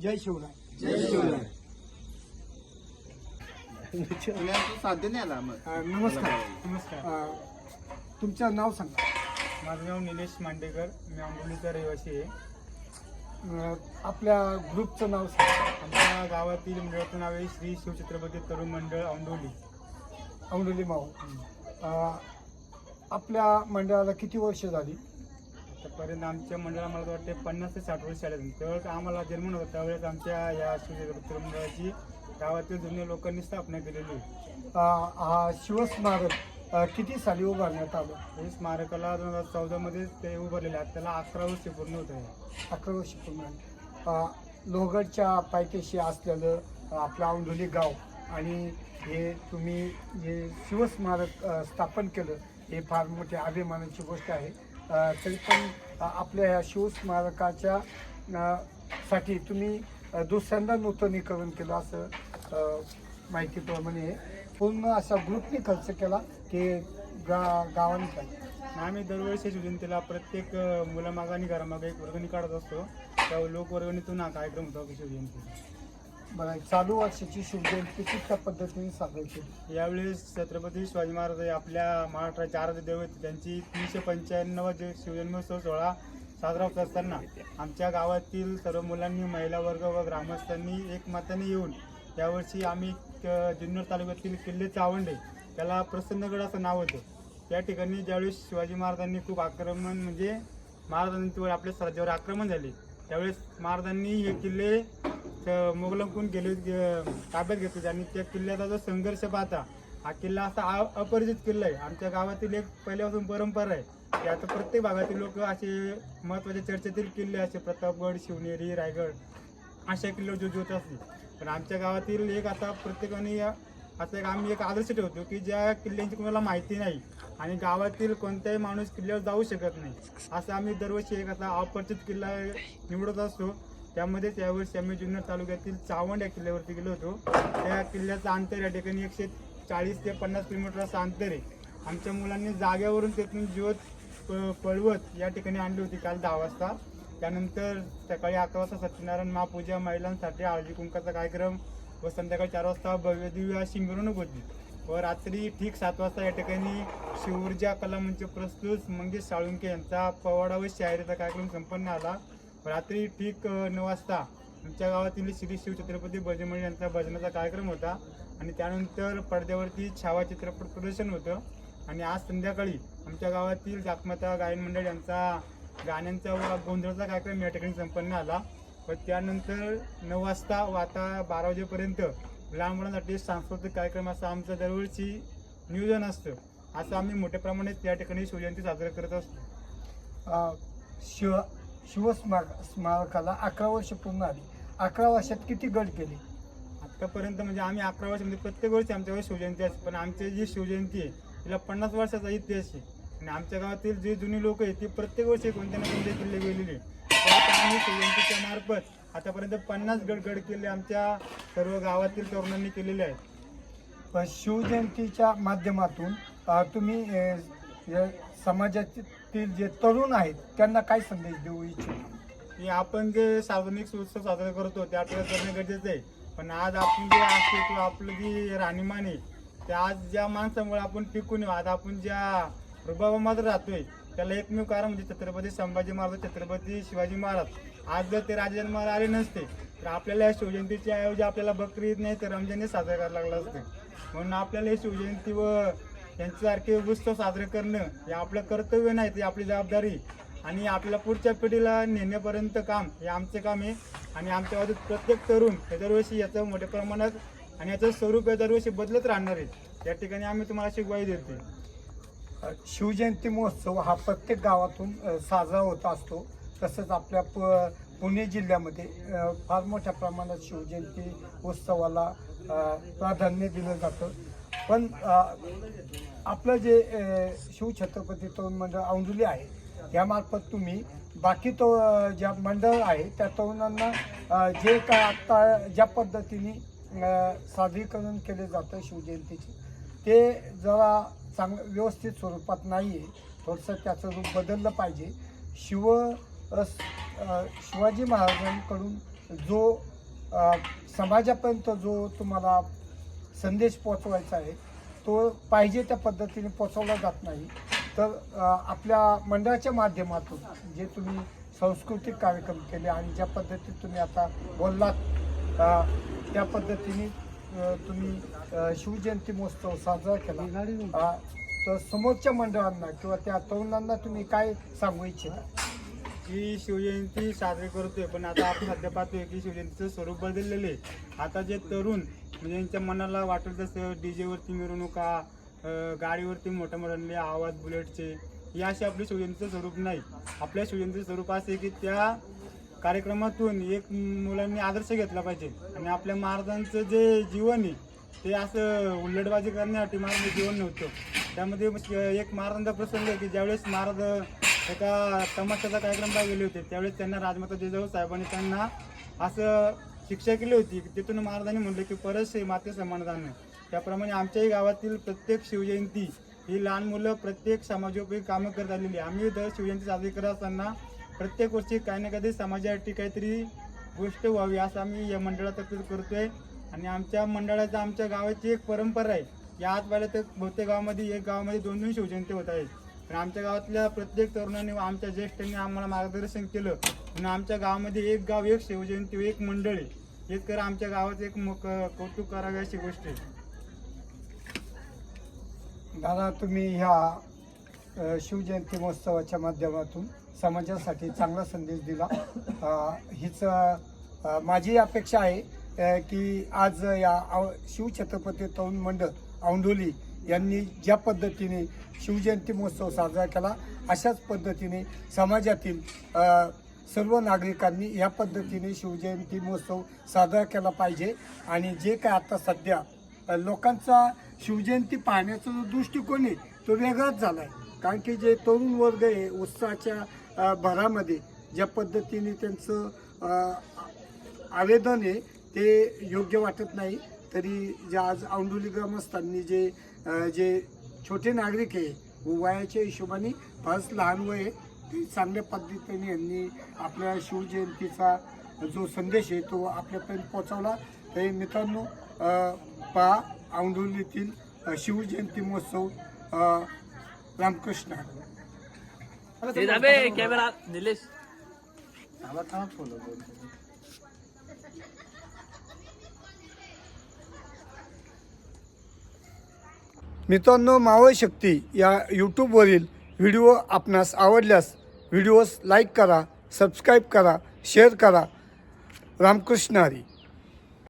जय शिवराय. जय शिवराय. साध्य नाही आला मग अ, नमस्कार. नमस्कार. अ, तुमचं नाव सांगा. माझं नाव निलेश मांडेकर. मी आंबोलीचा रहिवासी आहे. अ, आपल्या ग्रुपचं नाव सांगा. आमच्या गावातील मंडळाचं नाव आहे श्री शिवछत्रपती तरुण मंडळ औंडोली औंडली माऊ अ, आपल्या मंडळाला किती वर्ष झाली? आतापर्यंत आमच्या मंडळाला मला वाटते पन्नास ते साठ वर्ष आले त्यावेळेस आम्हाला जन्म नव्हता त्यावेळेस आमच्या या तरुण मंडळाची गावातील जुन्या लोकांनी स्थापना केलेली. आहे. हा शिवस्मारक किती साली उभारण्यात आलं? हे स्मारकाला दोन हजार चौदामध्ये ते उभारलेले आहेत. त्याला अकरा वर्ष पूर्ण होत आहे. अकरा वर्ष पूर्ण लोहगडच्या पायथ्याशी असलेलं आपलं औंढोली गाव आणि हे तुम्ही जे शिवस्मारक स्थापन केलं हे फार मोठी अभिमानाची गोष्ट आहे. तरी पण आपल्या ह्या शिवस्मारकाच्या साठी तुम्ही दुसऱ्यांदा नूतनीकरण केलं असं माहितीप्रमाणे पूर्ण असा ग्रुपने खर्च केला की गा गावाने केला आम्ही दरवेळेस जयंतीला प्रत्येक मुलामागा आणि घरामागे एक वर्गणी काढत असतो. त्या लोकवर्गणीतून हा कार्यक्रम होतो शिवजयंती बरं चालू वर्षाची शिवजयंती कुठल्या पद्धतीने साजरी केली यावेळेस छत्रपती शिवाजी महाराज हे आपल्या महाराष्ट्राचे आराध्य देव होते त्यांची तीनशे पंच्याण्णव जे शिवजन्मोत्सव सोहळा साजरा होत असताना आमच्या गावातील सर्व मुलांनी महिला वर्ग व ग्रामस्थांनी एकमताने येऊन यावर्षी आम्ही जुन्नर तालुक्यातील किल्ले चावंडे त्याला प्रसन्नगड असं नाव होतं. त्या ठिकाणी ज्यावेळेस शिवाजी महाराजांनी खूप आक्रमण म्हणजे महाराजांवर आपल्या स्वराज्यावर आक्रमण झाले त्यावेळेस महाराजांनी हे किल्ले अ, गेले ताब्यात घेतले. आणि त्या किल्ल्याचा जो संघर्ष पाहता हा किल्ला असा अपरिचित किल्ला आहे. आमच्या गावातील एक पहिल्यापासून परंपरा आहे की आता प्रत्येक भागातील लोक असे महत्त्वाच्या चर्चेतील किल्ले असे प्रतापगड शिवनेरी रायगड अशा किल्ल्यावर जो जोत असते. पण आमच्या गावातील एक आता प्रत्येकाने असं एक आम्ही एक आदर्श ठेवतो की ज्या किल्ल्यांची कोणाला माहिती नाही आणि गावातील कोणताही माणूस किल्ल्यावर जाऊ शकत नाही असं आम्ही दरवर्षी एक असा अपरिचित किल्ला निवडत असतो. त्यामध्येच त्यावर्षी आम्ही जुन्नर तालुक्यातील चावंड या किल्ल्यावरती गेलो होतो. त्या किल्ल्याचं अंतर या ठिकाणी एकशे चाळीस ते पन्नास किलोमीटर असं अंतर आहे. आमच्या मुलांनी जाग्यावरून तेथून ज्योत प- पळवत या ठिकाणी आणली होती काल दहा वाजता. त्यानंतर सकाळी अकरा वाजता सत्यनारायण महापूजा महिलांसाठी हळदी कुंकाचा कार्यक्रम व संध्याकाळी चार वाजता भव्य दिव्य अशी मिरवणूक होती व रात्री ठीक सात वाजता या ठिकाणी शिवऊर्जा कला मंच प्रस्तुत मंगेश साळुंके यांचा पवाडा व शायरीचा कार्यक्रम संपन्न आला रात्री ठीक नऊ वाजता आमच्या गावातील श्री शिवछत्रपती भजमणी यांचा भजनाचा कार्यक्रम होता. आणि त्यानंतर पडद्यावरती छावा चित्रपट प्रदर्शन होतं. आणि आज संध्याकाळी आमच्या गावातील जाकमाता गायन मंडळ यांचा गाण्यांचा व गोंधळाचा कार्यक्रम या ठिकाणी संपन्न आला व त्यानंतर नऊ वाजता व आता बारा वाजेपर्यंत लहान मुलांसाठी सांस्कृतिक कार्यक्रम असं आमचं दरवर्षी नियोजन असतं. असं आम्ही मोठ्या प्रमाणात त्या ठिकाणी शिवजयंती साजरी करत असतो. शिव शिवस्मारक स्मारकाला अकरा वर्ष पूर्ण आली. अकरा वर्षात किती गट केले? आतापर्यंत म्हणजे आम्ही अकरा वर्ष म्हणजे प्रत्येक वर्षी आमच्याकडे शिवजयंती असते पण आमची जी शिवजयंती आहे तिला पन्नास वर्षाचा इतिहास आहे. आणि आमच्या गावातील जे जुनी लोक आहेत ती प्रत्येक वर्षी कोणत्या ना कोणत्या किल्ले गेलेले आम्ही शिवजयंतीच्या मार्फत आतापर्यंत पन्नास गड गड किल्ले आमच्या सर्व गावातील तरुणांनी केलेले आहेत. पण शिवजयंतीच्या माध्यमातून तुम्ही अ, या जे तरुण आहेत त्यांना काय संदेश देऊ इच्छितो? की आपण जे सार्वजनिक उत्सव साजरा करतो ते आपल्याला गरजेचं आहे. पण आज आपण जे अस्तित्व आपलं जी राहणीमान आहे ते आज ज्या माणसामुळे आपण टिकून येऊ आज आपण ज्या प्रभावामध्ये राहतोय त्याला एकमेव कारण म्हणजे छत्रपती संभाजी महाराज छत्रपती शिवाजी महाराज. आज जर ते राजे महाराज आले नसते तर आपल्याला या शिवजयंतीच्या ऐवजी आपल्याला बकरी ईद नाही तर रमजानही साजरा करायला लागला असते. म्हणून आपल्याला ही शिवजयंती व यांच्यासारखे उत्सव साजरे करणं हे आपलं कर्तव्य नाही ते आपली जबाबदारी. आणि आपल्याला पुढच्या पिढीला नेण्यापर्यंत काम हे आमचे काम आहे. आणि आमच्या बाजूत प्रत्येक तरुण हे दरवर्षी याचं मोठ्या प्रमाणात आणि याचं स्वरूप हे दरवर्षी बदलत राहणार आहे. या ठिकाणी आम्ही तुम्हाला शिकवाई देते शिवजयंती महोत्सव हा प्रत्येक गावातून साजरा होत असतो. तसंच आपल्या प पुणे जिल्ह्यामध्ये फार मोठ्या प्रमाणात शिवजयंती उत्सवाला प्राधान्य दिलं जातं. पण आपलं जे शिवछत्रपती तरुण मंडळ औंधुली आहे यामार्फत तुम्ही बाकी तो ज्या मंडळ आहे त्या तरुणांना जे काय आत्ता ज्या पद्धतीने सादरीकरण केले जातं शिवजयंतीचे ते जरा चांग व्यवस्थित स्वरूपात नाही आहे थोडंसं त्याचं रूप बदललं पाहिजे. शिव शिवाजी महाराजांकडून जो समाजापर्यंत जो तुम्हाला संदेश पोचवायचा आहे. तो पाहिजे त्या पद्धतीने पोचवला जात नाही. तर आपल्या मंडळाच्या माध्यमातून जे तुम्ही सांस्कृतिक कार्यक्रम केले आणि ज्या पद्धतीत तुम्ही आता बोललात त्या पद्धतीने तुम्ही शिवजयंती महोत्सव साजरा केला. तर समोरच्या मंडळांना किंवा त्या तरुणांना तुम्ही काय सांगू इच्छिता? की शिवजयंती साजरी करतोय पण आता आपण सध्या पाहतोय की शिवजयंतीचं स्वरूप बदललेलं आहे. आता जे तरुण म्हणजे यांच्या मनाला वाटेल तसं डी जेवरती मिरवणुका गाडीवरती मोठ्या मोठ्याले आवाज बुलेटचे हे असे आपले शिवजयंतीचं स्वरूप नाही. आपल्या शिवजयंतीचं स्वरूप असे की त्या कार्यक्रमातून एक मुलांनी आदर्श घेतला पाहिजे. आणि आपल्या महाराजांचं जे जीवन आहे ते असं उल्लडबाजी करण्यासाठी महाराज जीवन नव्हतं. त्यामध्ये एक महाराजांचा प्रसंग आहे की ज्यावेळेस महाराज एका तमाशाचा कार्यक्रम पाहायला गेले होते त्यावेळेस त्यांना राजमाता जिजाऊ साहेबांनी त्यांना असं शिक्षा केली होती. तिथून महाराजांनी म्हणलं की परत माते समान त्याप्रमाणे आमच्याही गावातील प्रत्येक शिवजयंती ही लहान मुलं प्रत्येक समाजोपयोगी कामं करत आलेली आहे. आम्ही दर शिवजयंती साजरी करत असताना प्रत्येक वर्षी काही ना काही समाजासाठी काहीतरी गोष्ट व्हावी असं आम्ही या मंडळातर्फे करतोय. आणि आमच्या मंडळाचा आमच्या गावाची एक परंपरा आहे. या आत पाहिलं तर बहुतेक गावामध्ये एक गावामध्ये दोन दोन शिवजयंती होत आहेत. पण आमच्या गावातल्या प्रत्येक तरुणांनी आमच्या ज्येष्ठांनी आम्हाला मार्गदर्शन केलं. पण आमच्या गावामध्ये एक गाव एक शिवजयंती एक मंडळ. आहे हेच कर आमच्या गावाचं एक मोक कौतुक करावी अशी गोष्ट आहे. दादा तुम्ही ह्या शिवजयंती महोत्सवाच्या माध्यमातून समाजासाठी चांगला संदेश दिला. हीच माझी अपेक्षा आहे की आज या शिवछत्रपती तरुण मंडळ औंढोली यांनी ज्या पद्धतीने शिवजयंती महोत्सव साजरा केला अशाच पद्धतीने समाजातील सर्व नागरिकांनी या पद्धतीने शिवजयंती महोत्सव साजरा केला पाहिजे. आणि जे काय आता सध्या लोकांचा शिवजयंती पाहण्याचा जो दृष्टिकोन आहे तो वेगळाच झाला आहे कारण की जे तरुण वर्ग आहे उत्साहाच्या भरामध्ये ज्या पद्धतीने त्यांचं आवेदन आहे ते योग्य वाटत नाही. तरी जे आज औंडोली ग्रामस्थांनी जे जे छोटे नागरिक आहे वयाच्या हिशोबाने फारच लहान वय आहे ते चांगल्या पद्धतीने यांनी आपल्या शिवजयंतीचा जो संदेश आहे तो आपल्यापर्यंत पोहोचवला. तर मित्रांनो पहा औंढोलीतील अ, शिवजयंती महोत्सव रामकृष्ण. कॅमेरा निलेश. मित्रांनो मावळ शक्ती या यूट्यूबवरील व्हिडिओ आपणास आवडल्यास व्हिडिओज लाईक करा सबस्क्राईब करा शेअर करा. रामकृष्ण हरी.